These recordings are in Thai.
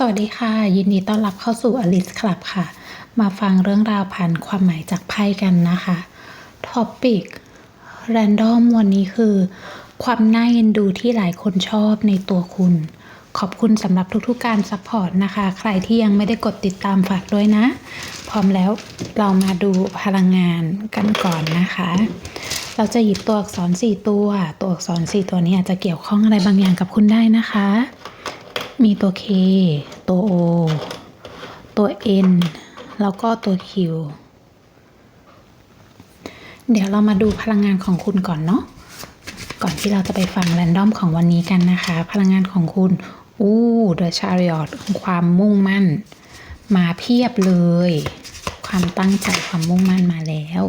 สวัสดีค่ะ ยินดีต้อนรับเข้าสู่ Alice Club ค่ะ มาฟังเรื่องราวผ่านความหมายจากไพ่กันนะคะท็อปิก Random วันนี้คือ ความน่าเอ็นดูที่หลายคนชอบในตัวคุณ ขอบคุณสำหรับทุกๆการซัพพอร์ตนะคะ ใครที่ยังไม่ได้กดติดตามฝากด้วยนะ พร้อมแล้วเรามาดูพลังงานกันก่อนนะคะ เราจะหยิบตัวอักษร4ตัว ตัวอักษร4ตัวนี้อาจจะเกี่ยวข้องอะไรบางอย่างกับคุณได้นะคะ มีตัว K ตัว O ตัว N แล้วก็ตัว Q เดี๋ยวเรามาดูพลังงานของคุณก่อนเนาะ ก่อนที่เราจะไปฟังแรนดอมของวันนี้กันนะคะ พลังงานของคุณอู้ The Chariot ความมุ่งมั่น มาเพียบเลย ความตั้งใจความมุ่งมั่นมาแล้ว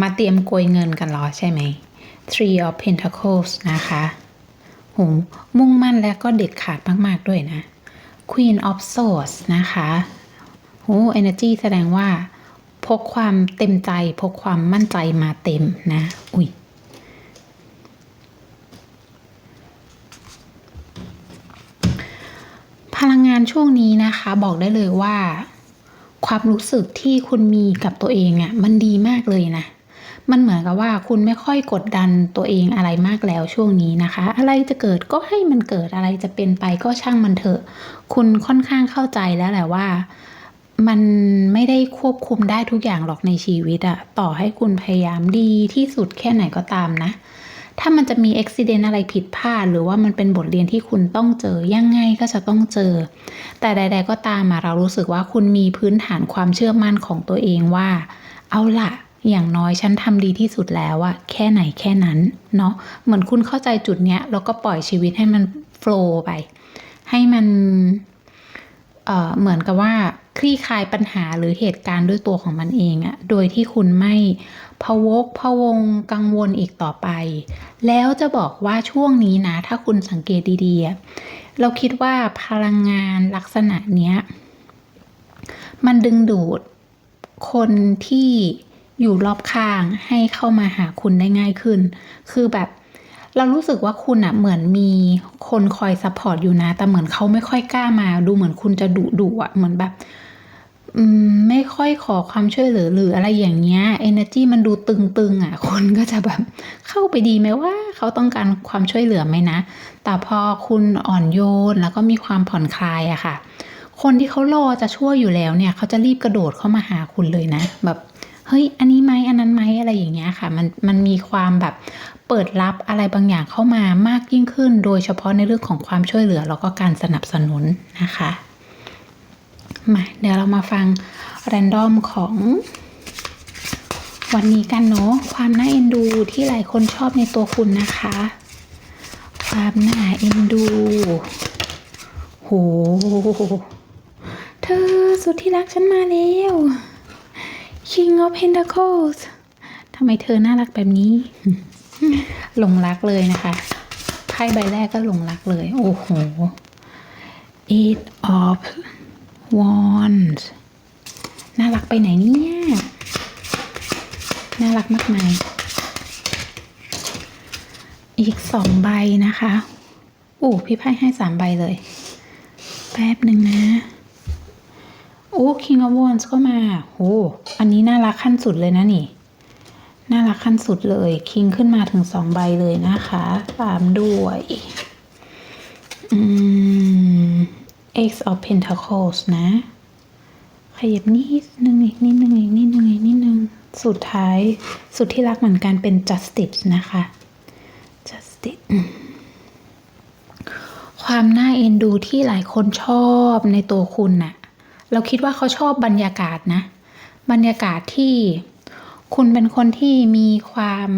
มาเตรียมโกยเงินกันหรอใช่ไหม Three of Pentacles นะคะ โหมุ่งมั่นและก็เด็ดขาดมาก ๆ ด้วยนะ Queen of Swords นะคะโห energy แสดงว่า พกความเต็มใจ พกความมั่นใจมาเต็มนะ อุ้ยพลังงานช่วงนี้นะคะ บอกได้เลยว่า ความรู้สึกที่คุณมีกับตัวเองอะ่ะ มันดีมากเลยนะ มันเหมือนกับว่าคุณไม่ค่อยกดดันตัวเองอะไรมากแล้วช่วงนี้นะคะ อะไรจะเกิดก็ให้มันเกิดอะไรจะเป็นไปก็ช่างมันเถอะ คุณค่อนข้างเข้าใจแล้วแหละว่ามันไม่ได้ควบคุมได้ทุกอย่างหรอกในชีวิตอะต่อให้คุณพยายามดีที่สุดแค่ไหนก็ตามนะ ถ้ามันจะมีอุบิเหตุอะไรผิดพลาด หรือว่ามันเป็นบทเรียนที่คุณต้องเจอ ยังไงก็จะต้องเจอ แต่ใด ๆ ก็ตามมาเรารู้สึกว่าคุณมีพื้นฐานความเชื่อมั่นของตัวเองว่า เอาล่ะ อย่างน้อยฉันทำดีที่สุดแล้วอะแค่ไหนแค่นั้นเนาะเหมือนคุณเข้าใจจุดเนี้ยแล้วก็ปล่อยชีวิตให้มันโฟล์ไป ให้มันเอ่อเหมือนกับว่าคลี่คลายปัญหาหรือเหตุการณ์ด้วยตัวของมันเองอะโดยที่คุณไม่พะวกพะวงกังวลอีกต่อไป แล้วจะบอกว่าช่วงนี้นะ ถ้าคุณสังเกตดีๆ เราคิดว่าพลังงานลักษณะเนี้ย มันดึงดูดคนที่ อยู่รอบข้างให้เข้ามาหาคุณได้ง่ายขึ้น คือแบบเรารู้สึกว่าคุณอะเหมือนมีคนคอยซัพพอร์ตอยู่นะ แต่เหมือนเขาไม่ค่อยกล้ามา ดูเหมือนคุณจะดุดุอะเหมือนแบบไม่ค่อยขอความช่วยเหลือหรืออะไรอย่างเงี้ย energy มันดูตึงๆอะคนก็จะแบบเข้าไปดีไหมว่าเขาต้องการความช่วยเหลือไหมนะ แต่พอคุณอ่อนโยนแล้วก็มีความผ่อนคลายอะค่ะ คนที่เขารอจะช่วยอยู่แล้วเนี่ย เขาจะรีบกระโดดเข้ามาหาคุณเลยนะ แบบ เฮ้ยอันนี้ไหมอันนั้นไหมอะไรอย่างเงี้ยค่ะ มันมันมีความแบบเปิดรับอะไรบางอย่างเข้ามามากยิ่งขึ้น โดยเฉพาะในเรื่องของความช่วยเหลือแล้วก็การสนับสนุนนะคะมาเดี๋ยวเรามาฟังแรนดอมของวันนี้กันเนาะความน่าเอ็นดูที่หลายคนชอบในตัวคุณนะคะ ความน่าเอ็นดู โห เธอสุดที่รักฉันมาแล้ว King of Pentacles ทำไมเธอน่ารักแบบนี้ หลงรักเลยนะคะไพ่ใบแรกก็หลงรักเลย โอ้โห Eight of Wands น่ารักไปไหนเนี่ย น่ารักมากมาย อีกสองใบนะคะ โอ้พี่ไพ่ให้สามใบเลย แป๊บหนึ่งนะ โอ้ King of Wands ก็มาโอ้อันนี้น่ารักขั้นสุดเลยนะนี่ น่ารักขั้นสุดเลย คิงขึ้นมาถึงสองใบเลยนะคะ ตามด้วยอืม X of Pentacles นะ ขยับนิดนึงอีกนิดนึงอีกนิดนึงอีกนิดนึง สุดท้าย สุดที่รักเหมือนกันเป็น Justice นะคะ Justice ความน่าเอ็นดูที่หลายคนชอบในตัวคุณน่ะ เราคิดว่าเขาชอบบรรยากาศนะ บรรยากาศที่คุณเป็นคนที่มีความ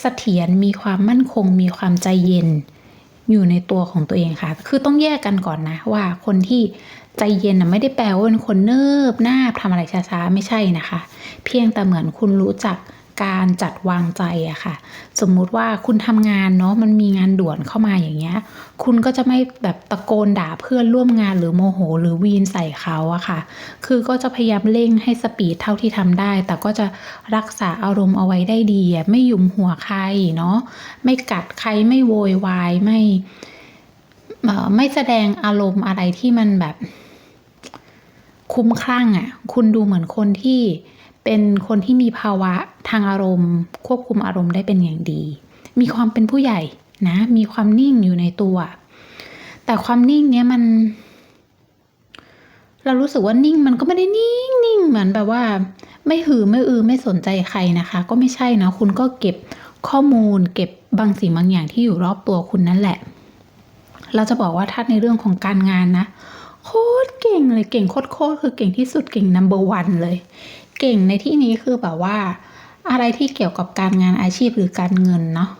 เสถียรมีความมั่นคง มีความใจเย็นอยู่ในตัวของตัวเองค่ะ คือต้องแยกกันก่อนนะว่าคนที่ใจเย็นนะไม่ได้แปลว่าเป็นคนเนิบนาบทำอะไรช้าๆ ไม่ใช่นะคะ เพียงแต่เหมือนคุณรู้จัก การจัดวางใจอะค่ะ สมมุติว่าคุณทำงานเนาะมันมีงานด่วนเข้ามาอย่างเงี้ย คุณก็จะไม่แบบตะโกนด่าเพื่อนร่วมงานหรือโมโห หรือวีนใส่เขาอะค่ะ คือก็จะพยายามเร่งให้สปีดเท่าที่ทำได้ แต่ก็จะรักษาอารมณ์เอาไว้ได้ดีอะไม่ยุมหัวใครเนาะไม่กัดใครไม่โวยวายไม่ไม่แสดงอารมณ์อะไรที่มันแบบคุ้มคลั่งอะ่ะ คุณดูเหมือนคนที่ เป็นคนที่มีภาวะทางอารมณ์ ควบคุมอารมณ์ได้เป็นอย่างดี มีความเป็นผู้ใหญ่นะ มีความนิ่งอยู่ในตัว แต่ความนิ่งเนี้ยมัน เรารู้สึกว่านิ่งมันก็ไม่ได้นิ่งนิ่งเหมือนแบบว่า ไม่หือไม่อือไม่สนใจใครนะคะ ก็ไม่ใช่นะคุณก็เก็บข้อมูล เก็บบางสิ่งบางอย่างที่อยู่รอบตัวคุณนั่นแหละ เราจะบอกว่าถ้าในเรื่องของการงานนะโคตรเก่งเลยเก่งโคตรโคตรคือเก่งที่สุดเก่ง number one เลย เก่งในที่นี้คือแบบว่า อะไรที่เกี่ยวกับการงานอาชีพหรือการเงินเนาะ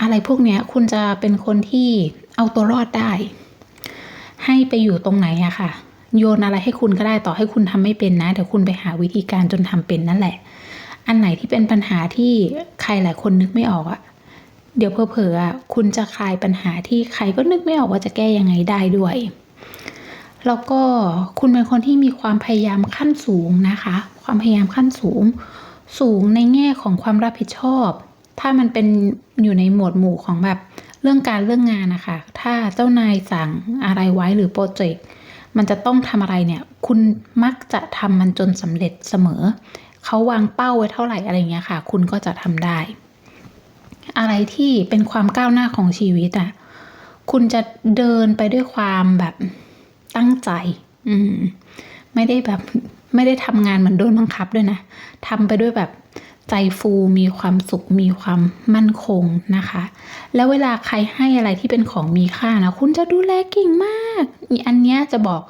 อะไรพวกเนี้ยคุณจะเป็นคนที่เอาตัวรอดได้ ให้ไปอยู่ตรงไหนอะค่ะ โยนอะไรให้คุณก็ได้ต่อให้คุณทำไม่เป็นนะเดี๋ยวคุณไปหาวิธีการจนทำเป็นนั่นแหละ อันไหนที่เป็นปัญหาที่ใครหลายคนนึกไม่ออกอะเดี๋ยวเพอๆอะคุณจะคลายปัญหาที่ใครก็นึกไม่ออกว่าจะแก้ยังไงได้ด้วย แล้วก็คุณเป็นคนที่มีความพยายามขั้นสูงนะคะ ความพยายามขั้นสูง สูงในแง่ของความรับผิดชอบ ถ้ามันเป็นอยู่ในหมวดหมู่ของแบบเรื่องการเรื่องงานนะคะ ถ้าเจ้านายสั่งอะไรไว้หรือโปรเจกต์มันจะต้องทำอะไรเนี่ย คุณมักจะทำมันจนสำเร็จเสมอ เขาวางเป้าไว้เท่าไหร่อะไรเงี้ยค่ะ คุณก็จะทำได้ อะไรที่เป็นความก้าวหน้าของชีวิตอะ่ะ คุณจะเดินไปด้วยความแบบตั้งใจ อืม ไม่ได้แบบ ไม่ได้ทำงานเหมือนโดนบังคับด้วยนะทำไปด้วยแบบใจฟูมีความสุขมีความมั่นคงนะคะ แล้วเวลาใครให้อะไรที่เป็นของมีค่านะคุณจะดูแลเก่งมากอันนี้จะบอก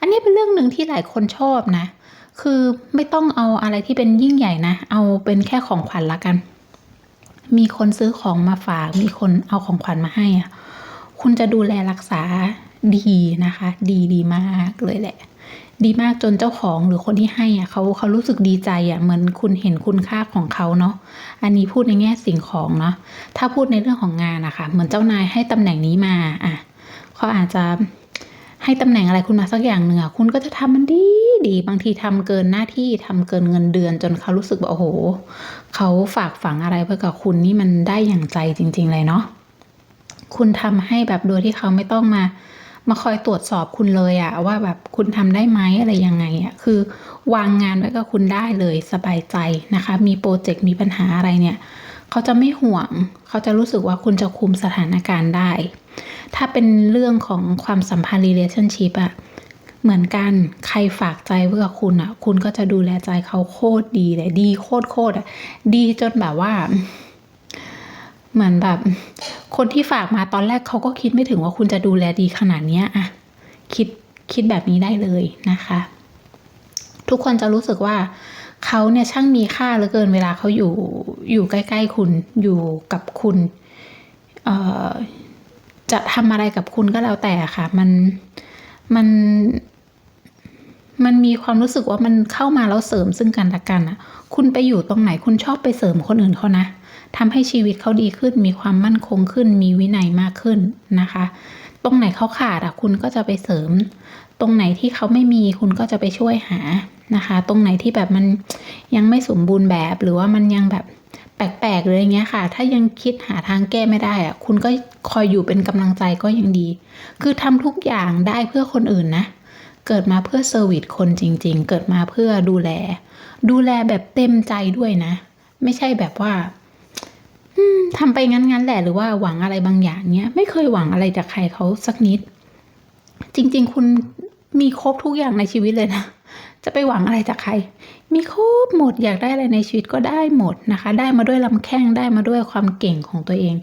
อันนี้เป็นเรื่องหนึ่งที่หลายคนชอบนะ คือไม่ต้องเอาอะไรที่เป็นยิ่งใหญ่นะ เอาเป็นแค่ของขวัญละกัน มีคนซื้อของมาฝาก มีคนเอาของขวัญมาให้คุณจะดูแลรักษาดีนะคะ ดีดีมากเลยแหละ ดีมากจนเจ้าของหรือคนที่ให้อะเขาเขารู้สึกดีใจอะเหมือนคุณเห็นคุณค่าของเขาเนาะอันนี้พูดในแง่สิ่งของเนาะถ้าพูดในเรื่องของงานนะคะเหมือนเจ้านายให้ตำแหน่งนี้มาอะเขาอาจจะให้ตำแหน่งอะไรคุณมาสักอย่างหนึ่งอะคุณก็จะทำมันดีดีบางทีทำเกินหน้าที่ทำเกินเงินเดือน จนเขารู้สึกว่าโอ้โหเขาฝากฝังอะไรไว้กับคุณนี่มันได้อย่างใจจริง ๆ เลยเนาะคุณทำให้แบบโดยที่เขาไม่ต้องมา มาคอยตรวจสอบคุณเลยอะว่าแบบคุณทำได้ไหมอะไรยังไงอะคือวางงานไว้กับคุณได้เลยสบายใจนะคะ มีโปรเจกต์มีปัญหาอะไรเนี่ยเขาจะไม่ห่วง เขาจะรู้สึกว่าคุณจะคุมสถานการณ์ได้ ถ้าเป็นเรื่องของความสัมพันธ์ relationship อะเหมือนกันใครฝากใจไว้กับคุณอะคุณก็จะดูแลใจเขาโคตรดีเลยดีโคตรโคตรอะดีจนแบบว่า เหมือนแบบ คนที่ฝากมาตอนแรกเขาก็คิดไม่ถึงว่าคุณจะดูแลดีขนาดนี้อะคิดคิดแบบนี้ได้เลยนะคะ ทุกคนจะรู้สึกว่าเขาเนี่ยช่างมีค่าเหลือเกินเวลาเขาอยู่อยู่ใกล้ ๆ คุณอยู่กับคุณจะทำอะไรกับคุณก็แล้วแต่ค่ะ มันมันมันมีความรู้สึกว่ามันเข้ามาแล้วเสริมซึ่งกันและกันอะคุณไปอยู่ตรงไหนคุณชอบไปเสริมคนอื่นเขานะ ทำให้ชีวิตเขาดีขึ้น มีความมั่นคงขึ้น มีวินัยมากขึ้นนะคะ ตรงไหนเขาขาดอะคุณก็จะไปเสริม ตรงไหนที่เขาไม่มีคุณก็จะไปช่วยหานะคะ ตรงไหนที่แบบมันยังไม่สมบูรณ์แบบหรือว่ามันยังแบบแปลกๆเลยอย่างเงี้ยค่ะ ถ้ายังคิดหาทางแก้ไม่ได้อะคุณก็คอยอยู่เป็นกำลังใจก็ยังดี คือทำทุกอย่างได้เพื่อคนอื่นนะเกิดมาเพื่อเซอร์วิสคนจริง ๆ เกิดมาเพื่อดูแล ดูแลแบบเต็มใจด้วยนะ ไม่ใช่แบบว่า ทำไปงั้นๆแหละหรือว่าหวังอะไรบางอย่างเนี้ยไม่เคยหวังอะไรจากใครเขาสักนิด จริง ๆ คุณมีครบทุกอย่างในชีวิตเลยนะจะไปหวังอะไรจากใคร มีครบหมดอยากได้อะไรในชีวิตก็ได้หมดนะคะ ได้มาด้วยลำแข้งได้มาด้วยความเก่งของตัวเอง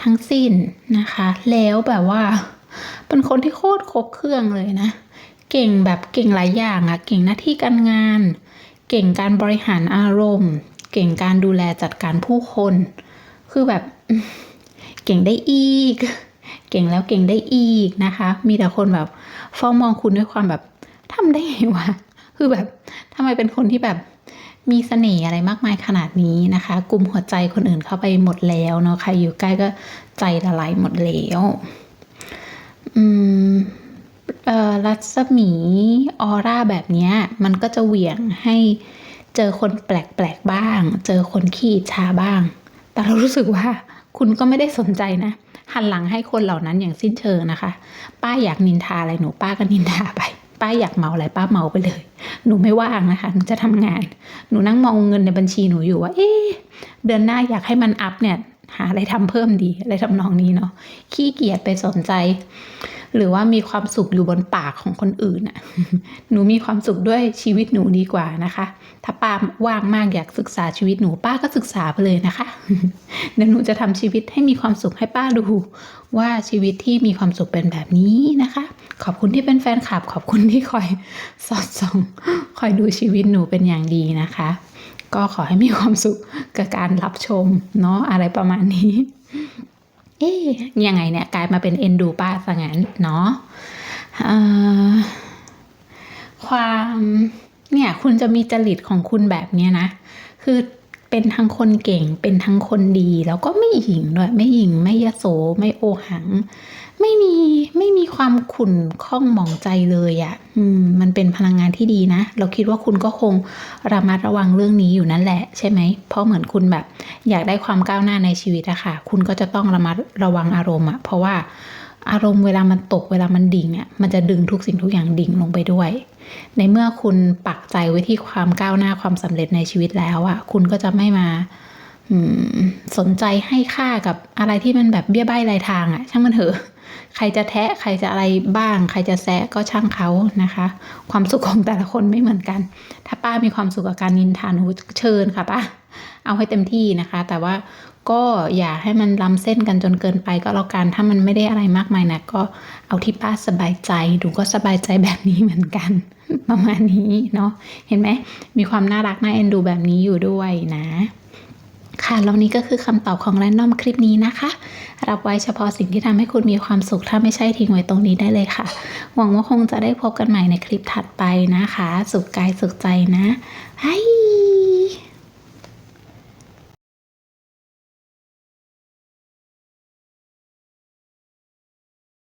ทั้งสิ้นนะคะ แล้วแบบว่า เป็นคนที่โคตรครบเครื่องเลยนะ เก่งแบบเก่งหลายอย่างอะเก่งหน้าที่การงาน เก่งการบริหารอารมณ์ เก่งการดูแลจัดการผู้คน คือแบบเก่งได้อีก เก่งแล้วเก่งได้อีกนะคะ มีแต่คนแบบเฝ้ามองคุณด้วยความแบบทำได้ไงวะคือแบบทำไมเป็นคนที่แบบมีเสน่ห์อะไรมากมายขนาดนี้นะคะกลุ่มหัวใจคนอื่นเข้าไปหมดแล้วเนาะใครอยู่ใกล้ก็ใจละลายหมดแล้ว อืมเอ่อรัศมีออร่าแบบนี้มันก็จะเหวี่ยงให้เจอคนแปลกๆบ้าง เจอคนขี้อิจฉาบ้าง แต่เรารู้สึกว่าคุณก็ไม่ได้สนใจนะ หันหลังให้คนเหล่านั้นอย่างสิ้นเชิงนะคะ ป้าอยากนินทาอะไรหนูป้าก็นินทาไป ป้าอยากเมาอะไรป้าเมาไปเลย หนูไม่ว่างนะคะ หนูจะทำงาน หนูนั่งมองเงินในบัญชีหนูอยู่ว่า เอ๊เดือนหน้าอยากให้มันอัพเนี่ย หาอะไรทำเพิ่มดีอะไรทำนองนี้เนาะ ขี้เกียจไปสนใจ หรือว่ามีความสุขอยู่บนปากของคนอื่นอะหนูมีความสุขด้วยชีวิตหนูดีกว่านะคะ ถ้าป้าว่างมากอยากศึกษาชีวิตหนูป้าก็ศึกษาไปเลยนะคะเดี๋ยวหนูจะทำชีวิตให้มีความสุขให้ป้าดู ว่าชีวิตที่มีความสุขเป็นแบบนี้นะคะ ขอบคุณที่เป็นแฟนคลับ ขอบคุณที่คอยสอดส่องคอยดูชีวิตหนูเป็นอย่างดีนะคะ ก็ขอให้มีความสุขกับการรับชมเนาะอะไรประมาณนี้ เอ๊ยยังไงเนี่ยกลายมาเป็นเอ็นดูป้าซะงั้นเนาะความเนี่ยคุณจะมีจริตของคุณแบบเนี้ยนะ คือเป็นทั้งคนเก่งเป็นทั้งคนดี แล้วก็ไม่หญิงด้วยไม่หญิงไม่ยโสไม่โอหัง ไม่มีไม่มีความขุ่นข้องหมองใจเลยอะ่ะอืมมันเป็นพลังงานที่ดีนะ เราคิดว่าคุณก็คงระมัดระวังเรื่องนี้อยู่นั่นแหละ ใช่ไหม เพราะเหมือนคุณแบบ อยากได้ความก้าวหน้าในชีวิตอะค่ะ คุณก็จะต้องระมัดระวังอารมณ์อะเพราะว่าอารมณ์เวลามันตกเวลามันดิ่งอะมันจะดึงทุกสิ่งทุกอย่างดิ่งลงไปด้วย ในเมื่อคุณปักใจไว้ที่ความก้าวหน้าความสำเร็จในชีวิตแล้วอะคุณก็จะไม่มาสนใจให้ค่ากับอะไรที่มันแบบเบี้ยใบ้รายทางอะช่างมันเถอะ ใครจะแทะใครจะอะไรบ้าง ใครจะแซะก็ช่างเขานะคะ ความสุขของแต่ละคนไม่เหมือนกัน ถ้าป้ามีความสุขกับการนินทาหนูเชิญค่ะป้าเอาให้เต็มที่นะคะ แต่ว่าก็อย่าให้มันล้ำเส้นกันจนเกินไปก็แล้วกันถ้ามันไม่ได้อะไรมากมายนะก็เอาที่ป้าสบายใจหนูก็สบายใจแบบนี้เหมือนกัน ประมาณนี้เนาะเห็นไหมมีความน่ารักน่าเอ็นดูแบบนี้อยู่ด้วยนะ ค่ะแล้วนี้ก็คือคำตอบของแรนดอมคลิปนี้นะคะ รับไว้เฉพาะสิ่งที่ทำให้คุณมีความสุข ถ้าไม่ใช่ทิ้งไว้ตรงนี้ได้เลยค่ะ หวังว่าคงจะได้พบกันใหม่ในคลิปถัดไปนะคะ สุขกายสุขใจนะไอ